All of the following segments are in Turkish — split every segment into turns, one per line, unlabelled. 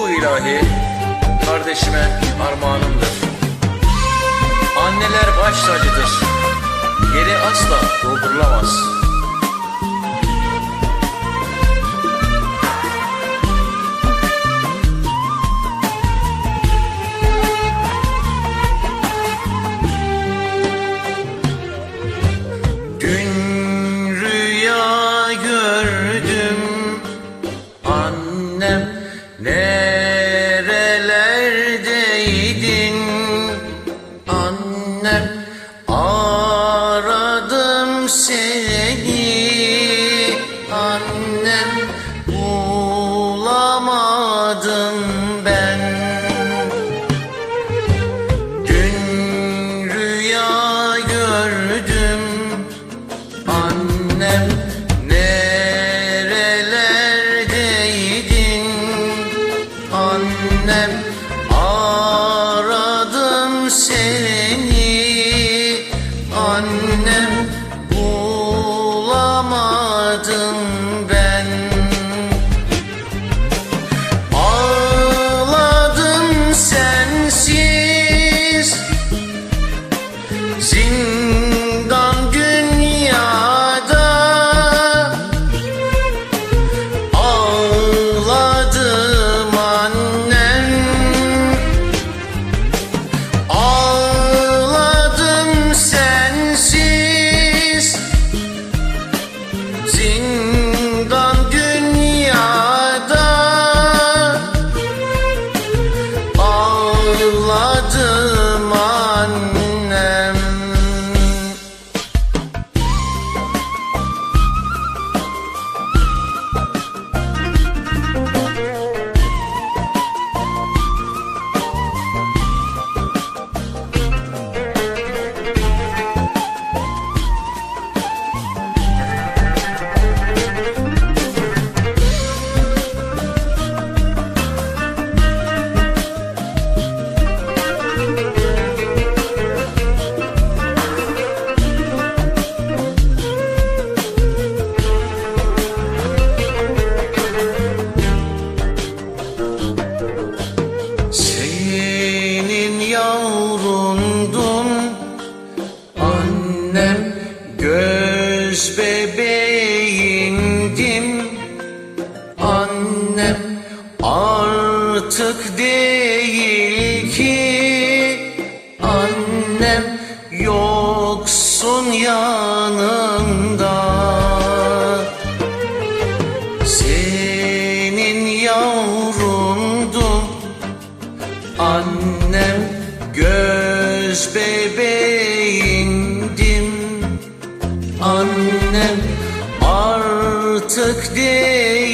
ilahi kardeşime armağanımdır. Anneler baş tacıdır. Yeri asla doldurulamaz. Dün rüya gördüm annem nerelerdeydin Yeah. Bulamadım Ağladım artık değil ki Annem yoksun yanımda Senin yavrundum Annem göz bebeğindim. Annem artık değil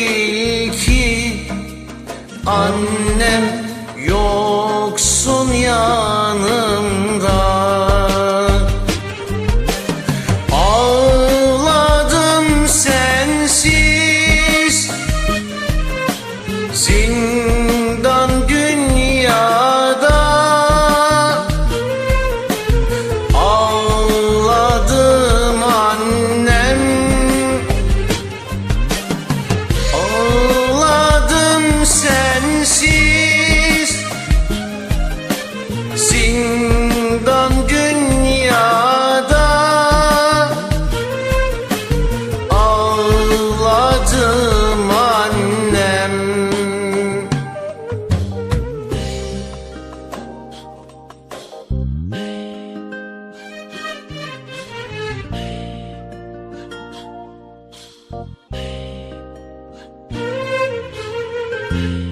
Bye.